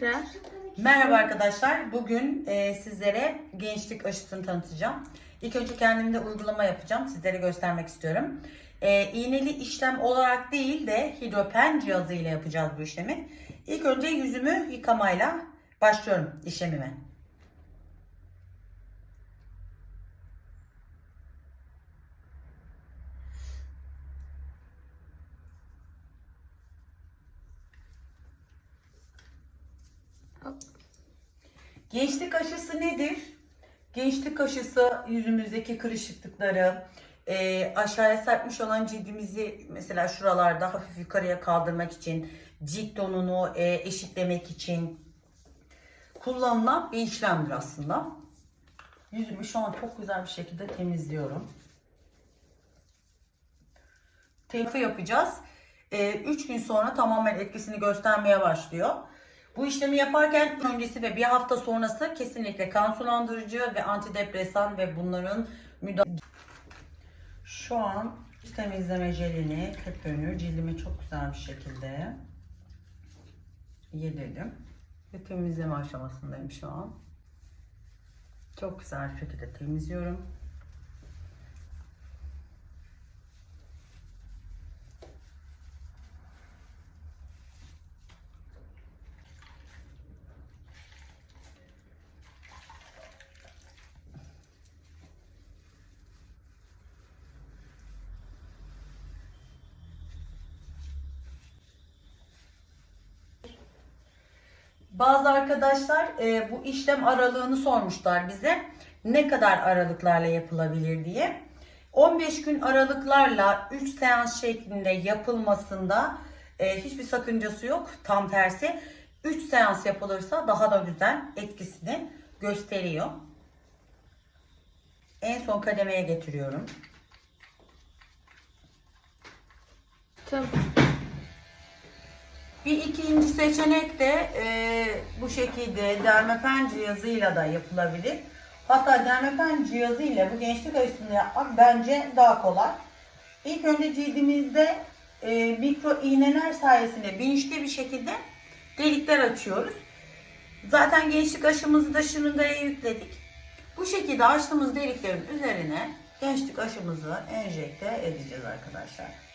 Tekrar. Merhaba arkadaşlar. Bugün e, sizlere gençlik aşısını tanıtacağım. İlk önce kendimde uygulama yapacağım. Sizlere göstermek istiyorum. E, iğneli işlem olarak değil de hidropen cihazı ile yapacağız bu işlemi. İlk önce yüzümü yıkamayla başlıyorum işlemime. Gençlik aşısı nedir? Gençlik aşısı yüzümüzdeki kırışıklıkları, e, aşağıya sarkmış olan cildimizi mesela şuralarda hafif yukarıya kaldırmak için, cilt tonunu e, eşitlemek için kullanılan bir işlemdir aslında. Yüzümü şu an çok güzel bir şekilde temizliyorum. Telifi yapacağız. 3 gün sonra tamamen etkisini göstermeye başlıyor. Bu işlemi yaparken öncesi ve bir hafta sonrası kesinlikle kan sulandırıcı ve antidepresan ve bunların müdahale... Şu an temizleme jelini, köpüğünü cildime çok güzel bir şekilde yedirdim. Ve temizleme aşamasındayım şu an. Çok güzel bir şekilde temizliyorum. Bazı arkadaşlar e, bu işlem aralığını sormuşlar bize. Ne kadar aralıklarla yapılabilir diye. 15 gün aralıklarla 3 seans şeklinde yapılmasında e, hiçbir sakıncası yok. Tam tersi 3 seans yapılırsa daha da güzel etkisini gösteriyor. En son kademeye getiriyorum. Tamam. Bir ikinci seçenek de e, bu şekilde dermepen cihazıyla da yapılabilir. Hatta dermepen cihazı ile bu gençlik aşısını yapmak bence daha kolay. İlk önce cildimizde e, mikro iğneler sayesinde bilinçli bir şekilde delikler açıyoruz. Zaten gençlik aşımızı da şırıngaya yükledik. Bu şekilde açtığımız deliklerin üzerine gençlik aşımızı enjekte edeceğiz arkadaşlar.